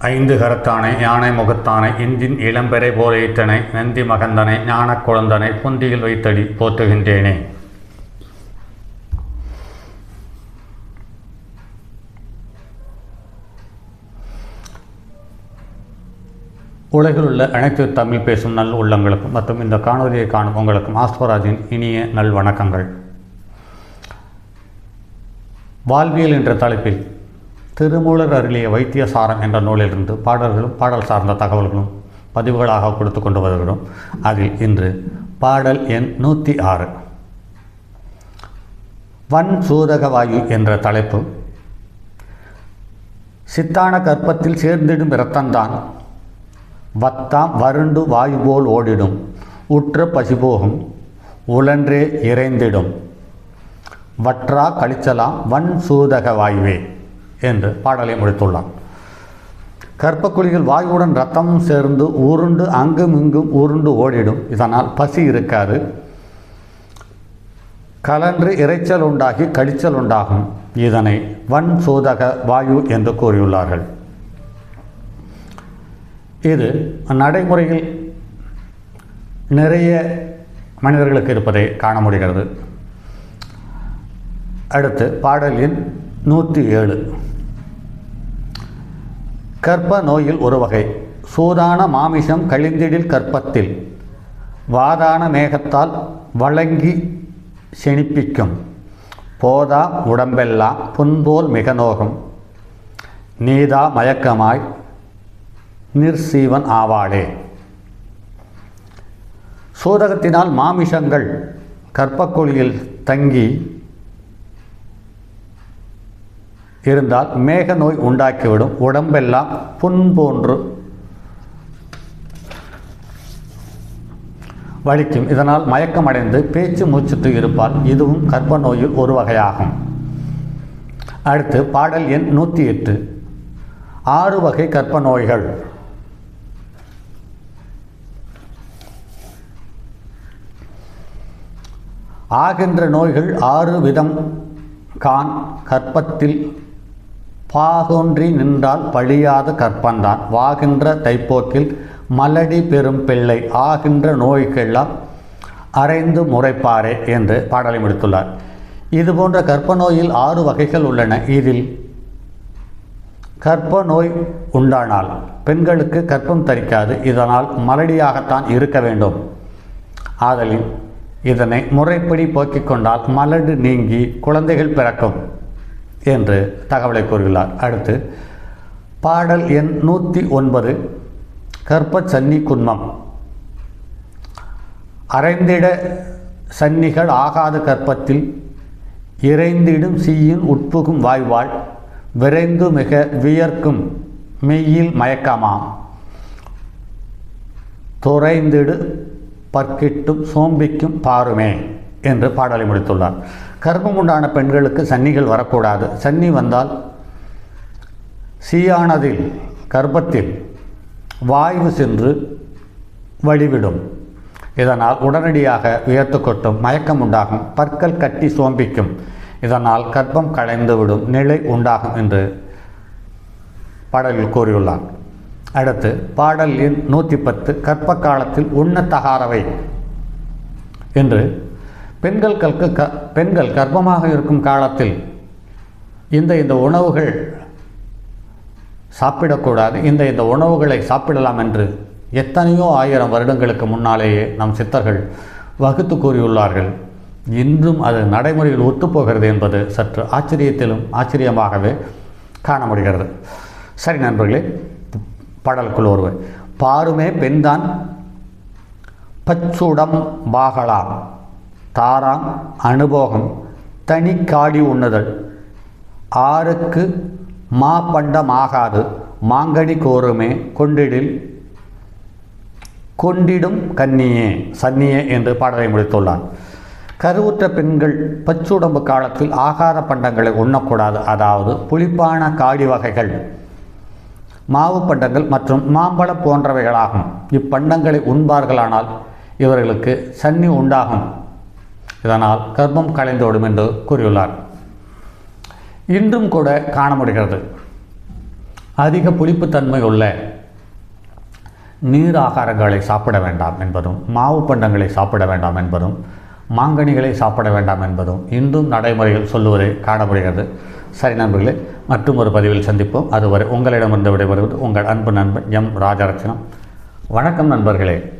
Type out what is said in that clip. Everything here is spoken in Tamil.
ஐந்து கரத்தானை யானை முகத்தானை இந்தின் இளம்பெறை போல நந்தி மகந்தனை ஞானக் குழந்தனை புந்தியில் வைத்தடி போற்றுகின்றேனே. உலகில் உள்ள அனைத்து தமிழ் பேசும் நல் உள்ளங்களுக்கும் மற்றும் இந்த காணொலியை காணும் உங்களுக்கும் ஆஸ்வராஜின் இனிய நல் வணக்கங்கள் வாழ்வியல் என்ற தலைப்பில் திருமூலர் அருளிய வைத்தியசாரம் என்ற நூலிலிருந்து பாடல்களும் பாடல் சார்ந்த தகவல்களும் பதிவுகளாக கொடுத்து கொண்டு வருகிறோம். அதில் இன்று பாடல் எண் நூற்றி ஆறு. வன் சூதக வாயு என்ற தலைப்பு. சித்தான கற்பத்தில் சேர்ந்திடும் இரத்தந்தான் வத்தாம் வருண்டு வாயு போல் ஓடிடும். உற்ற பசிபோகும். உழன்றே இறைந்திடும். வற்றா கழிச்சலாம் வன் சூதக வாயுவே. என்று பாடலை முடித்துள்ளான். கற்பக்குழியில் வாயுவுடன் ரத்தம் சேர்ந்து உருண்டு அங்கும் இங்கும் உருண்டு ஓடிடும். இதனால் பசி இருக்காது. கலன்று இறைச்சல் உண்டாகி கடிச்சல் உண்டாகும். இதனை வன் சூதக வாயு என்று கூறியுள்ளார்கள். இது நடைமுறையில் நிறைய மனிதர்களுக்கு இருப்பதை காண முடிகிறது. அடுத்து பாடலின் நூற்றி ஏழு. கற்ப நோயில் ஒரு வகை. சூதான மாமிசம் கழிந்திடில் கற்பத்தில். வாதான மேகத்தால் வழங்கி செணிப்பிக்கும். போதா உடம்பெல்லாம் புன்போல் மிக நோகம் நீதா மயக்கமாய் நிர்சீவன் ஆவாளே. சூதகத்தினால் மாமிசங்கள் கற்பக்குழியில் தங்கி இருந்தால் மேக நோய் உண்டாக்கிவிடும். உடம்பெல்லாம் புண் போன்று வலிக்கும். இதனால் மயக்கமடைந்து பேச்சு மூச்சுட்டு இருப்பால் இதுவும் கர்ப்ப நோயில் ஒரு வகையாகும். அடுத்து பாடல் எண் நூற்றி எட்டு ஆறு வகை கர்ப்ப நோய்கள். ஆகின்ற நோய்கள் ஆறு விதம். கான் கற்பத்தில் பாகொன்றி நின்றால் பழியாத கற்பந்தான். வாகின்ற தைப்போக்கில் மலடி பெரும் பிள்ளை ஆகின்ற நோய்க்கெல்லாம் அரைந்து முறைப்பாரே என்று பாடலை முடித்துள்ளார். இது போன்ற கற்ப நோயில் ஆறு வகைகள் உள்ளன. இதில் கற்ப நோய் உண்டானால் பெண்களுக்கு கற்பம் தரிக்காது. இதனால் மலடியாகத்தான் இருக்க வேண்டும். ஆதலின் இதனை முறைப்படி போக்கிக் கொண்டால் மலடு நீங்கி குழந்தைகள் பிறக்கும். என்று தகவலை கூறுகிறார். அடுத்து பாடல் எண் நூற்றி ஒன்பது கற்ப சன்னி குன்மம். அரைந்திட சன்னிகள் ஆகாத கற்பத்தில் இறைந்திடும் சீயின் உட்புகும் வாய்வாள் விரைந்து மிக வியர்க்கும் மெய்யில் மயக்கமாம். துறைந்திடு பற்கிட்டும் சோம்பிக்கும் பாருமே. என்று பாடலை முடித்துள்ளார். கர்ப்பம் உண்டான பெண்களுக்கு சன்னிகள் வரக்கூடாது. சன்னி வந்தால் சீயானதில் கர்ப்பத்தில் வாய்வு சென்று வழிவிடும். இதனால் உடனடியாக உயர்த்து கொட்டும் மயக்கம் உண்டாகும் பற்கள் கட்டி சோம்பிக்கும். இதனால் கர்ப்பம் களைந்துவிடும் நிலை உண்டாகும் என்று பாடலில் கூறியுள்ளார். அடுத்து பாடல் எண் நூற்றி பத்து கர்ப்ப காலத்தில் உண்ணத்தகாரவை என்று பெண்களுக்கு க பெண்கள் கர்ப்பமாக இருக்கும் காலத்தில் இந்த இந்த உணவுகள் சாப்பிடக்கூடாது. இந்த இந்த உணவுகளை சாப்பிடலாம் என்று எத்தனையோ ஆயிரம் வருடங்களுக்கு முன்னாலேயே நம் சித்தர்கள் வகுத்து கூறியுள்ளார்கள். இன்றும் அது நடைமுறையில் ஒத்துப்போகிறது என்பது சற்று ஆச்சரியத்திலும் ஆச்சரியமாகவே காண முடிகிறது சரி நண்பர்களே பாடலுக்குள் ஒருவர் பாருமே பெண்தான் பச்சுடம் பாகலாம் தாராம் அனுபோகம் தனி காடி உண்ணுதல். ஆறுக்கு மா பண்டமாகாது மாங்கனி கோருமே கொண்டிடில் கொண்டிடும் கன்னியே சன்னியே என்று பாடலை முடித்துள்ளார் கருவுற்ற பெண்கள் பச்சுடம்பு காலத்தில் ஆகார பண்டங்களை உண்ணக்கூடாது. அதாவது புளிப்பான காடி வகைகள் மாவு பண்டங்கள் மற்றும் மாம்பழம் போன்றவைகளாகும். இப்பண்டங்களை உண்பார்களானால் இவர்களுக்கு சன்னி உண்டாகும். இதனால் கர்ப்பம் கலைந்தோடும் என்று கூறியுள்ளார். இன்றும் கூட காண முடிகிறது. அதிக புளிப்புத்தன்மை உள்ள நீர் ஆகாரங்களை சாப்பிட வேண்டாம் என்பதும் மாவு பண்டங்களை சாப்பிட வேண்டாம் என்பதும் மாங்கனிகளை சாப்பிட வேண்டாம் என்பதும் இன்றும் நடைமுறையில் சொல்லுவதை காணப்படுகிறது சரி நண்பர்களே மற்றும் ஒரு பதிவில் சந்திப்போம். அதுவரை உங்களிடமிருந்து விடைபெறுவது உங்கள் அன்பு நண்பன் எம். ராஜரட்சணம். வணக்கம் நண்பர்களே.